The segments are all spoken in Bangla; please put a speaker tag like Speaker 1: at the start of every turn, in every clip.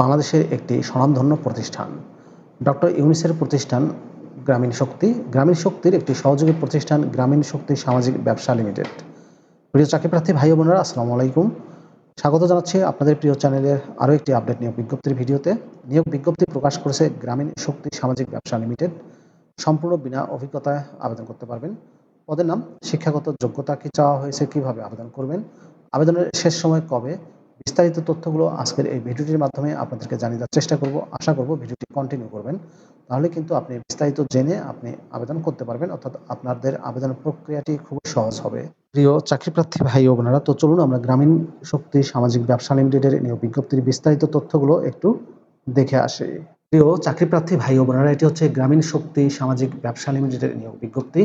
Speaker 1: বাংলাদেশের একটি স্বনামধন্য প্রতিষ্ঠান। ডক্টর ইউনিসের প্রতিষ্ঠান গ্রামীণ শক্তি। গ্রামীণ শক্তির একটি সহযোগী প্রতিষ্ঠান গ্রামীণ শক্তি সামাজিক ব্যবসা লিমিটেড। প্রিয় চাকরিপ্রার্থী ভাই বোনেরা, আসসালামু আলাইকুম। স্বাগত জানাচ্ছি আপনাদের প্রিয় চ্যানেলের আরও একটি আপডেট নিয়োগ বিজ্ঞপ্তির ভিডিওতে। নিয়োগ বিজ্ঞপ্তি প্রকাশ করেছে গ্রামীণ শক্তি সামাজিক ব্যবসা লিমিটেড। সম্পূর্ণ বিনা অভিজ্ঞতায় আবেদন করতে পারবেন। পদের নাম, শিক্ষাগত যোগ্যতা কি চাওয়া হয়েছে, কীভাবে আবেদন করবেন, আবেদনের শেষ সময় কবে বিস্তারিত তথ্যগুলো আজকের এই ভিডিওটির মাধ্যমে আপনাদেরকে জানিয়ে দেওয়ার চেষ্টা করব। আশা করব ভিডিওটি কন্টিনিউ করবেন। তাহলে কিন্তু আপনি বিস্তারিত জেনে আপনি আবেদন করতে পারবেন, অর্থাৎ আপনাদের আবেদন প্রক্রিয়াটি খুব সহজ হবে। প্রিয় চাকরিপ্রার্থী ভাই ও বোনেরা, তো চলুন আমরা গ্রামীণ শক্তি সামাজিক ব্যবসা লিমিটেডের নিয়োগ বিজ্ঞপ্তির বিস্তারিত তথ্যগুলো একটু দেখে আসি। প্রিয় চাকরিপ্রার্থী ভাই ও বোনেরা, এটি হচ্ছে গ্রামীণ শক্তি সামাজিক ব্যবসা লিমিটেডের নিয়োগ বিজ্ঞপ্তি।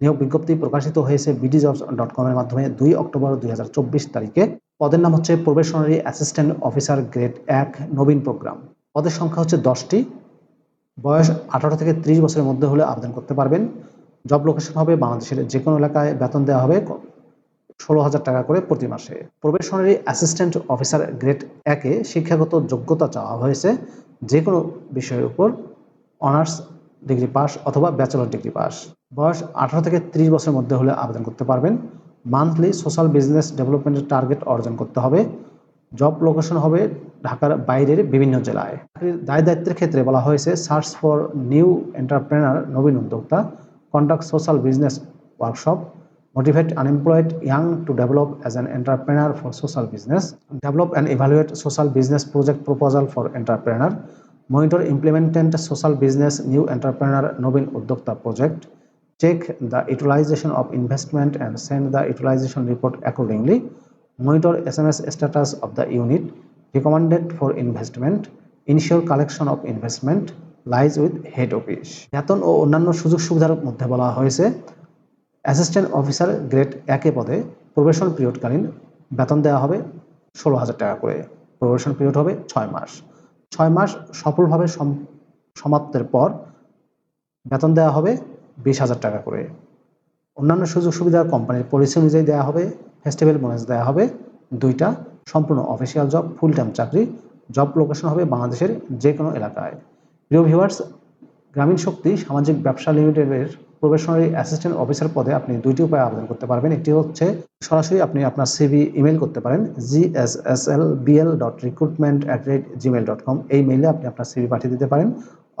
Speaker 1: নিয়োগ বিজ্ঞপ্তি প্রকাশিত হয়েছে বিডি জবস ডট কমের মাধ্যমে দুই অক্টোবর দুই হাজার চব্বিশ তারিখে। পদের নাম হচ্ছে প্রবেশনারি অ্যাসিস্ট্যান্ট অফিসার গ্রেড এক নবীন প্রোগ্রাম। পদের সংখ্যা হচ্ছে দশটি। বয়স আঠারো থেকে ত্রিশ বছরের মধ্যে হলে আবেদন করতে পারবেন। জব লোকেশন হবে বাংলাদেশের যে কোনো এলাকায়। বেতন দেওয়া হবে ষোলো হাজার টাকা করে প্রতি মাসে। প্রবেশনারি অ্যাসিস্ট্যান্ট অফিসার গ্রেড একে শিক্ষাগত যোগ্যতা চাওয়া হয়েছে যে কোনো বিষয়ের উপর। অনার্স ডিগ্রি পাস অথবা ব্যাচেলর ডিগ্রি পাস। বয়স আঠারো থেকে ত্রিশ বছরের মধ্যে হলে আবেদন করতে পারবেন। মান্থলি সোশ্যাল বিজনেস ডেভেলপমেন্টের টার্গেট অর্জন করতে হবে। জব লোকেশন হবে ঢাকার বাইরের বিভিন্ন জেলায়। চাকরির দায় দায়িত্বের ক্ষেত্রে বলা হয়েছে সার্চ ফর নিউ এন্টারপ্রেনার নবীন উদ্যোক্তা conduct social business workshop motivate unemployed young to develop as an entrepreneur for social business develop and evaluate social business project proposal for entrepreneur monitor implement social business new entrepreneur নবীন উদ্যোক্তা project check the utilization of investment and send the utilization report accordingly, monitor SMS status of the unit, recommended for investment, ensure collection of investment, lies with head office বেতন ও অন্যান্য সুযোগ সুবিধার মধ্যে বলা হয়েছে অ্যাসিস্ট্যান্ট অফিসার গ্রেড একে পদে প্রবেশন পিরিয়ডকালীন বেতন দেওয়া হবে ষোলো হাজার টাকা করে প্রবেশন পিরিয়ড হবে ছয় মাস ছয় মাস সফলভাবে সমাপ্তের পর বেতন দেওয়া হবে বিশ হাজার টাকা করে। অন্যান্য সুযোগ সুবিধা কোম্পানির পলিসি অনুযায়ী দেওয়া হবে ফেস্টিভ্যাল বোনাস দেওয়া হবে, দুইটা সম্পূর্ণ অফিসিয়াল জব ফুল টাইম চাকরি জব লোকেশন হবে বাংলাদেশের যে কোনো এলাকায়। প্রিয় ভিউয়ার্স গ্রামীণ শক্তি সামাজিক ব্যবসা লিমিটেডের প্রবেশনারি অ্যাসিস্ট্যান্ট অফিসার পদে আপনি দুইটি উপায়ে আবেদন করতে পারবেন। একটি হচ্ছে, সরাসরি আপনি আপনার সিভি ইমেল করতে পারেন G S S L BL dot recruitment at rate Gmail dot com এই মেইলে আপনি আপনার সিভি পাঠিয়ে দিতে পারেন,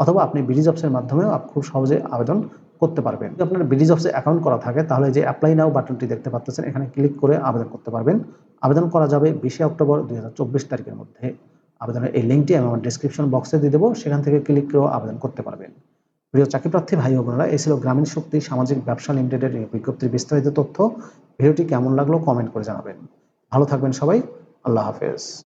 Speaker 1: অথবা আপনি বিডি জবসের মাধ্যমেও খুব সহজে আবেদন করতে পারবেন। যদি আপনার বিডি জবসে অ্যাকাউন্ট করা থাকে, তাহলে যে অ্যাপ্লাই নাও বাটনটি দেখতে পাচ্ছেন এখানে ক্লিক করে আবেদন করতে পারবেন। আবেদন করা যাবে বিশে অক্টোবর দুই হাজার চব্বিশ তারিখের মধ্যে। আবেদনের এই লিঙ্কটি আমি আমার ডিসক্রিপশন বক্সে দিয়ে দেবো, সেখান থেকে ক্লিক করেও আবেদন করতে পারবেন। প্রিয় চাকরিপ্রার্থী ভাই ও বোনেরা, এই ছিল গ্রামীণ শক্তি সামাজিক ব্যবসা লিমিটেডের বিজ্ঞপ্তির বিস্তারিত তথ্য। ভিডিওটি কেমন লাগল কমেন্ট করে জানাবেন। ভালো থাকবেন সবাই, আল্লাহ হাফেজ।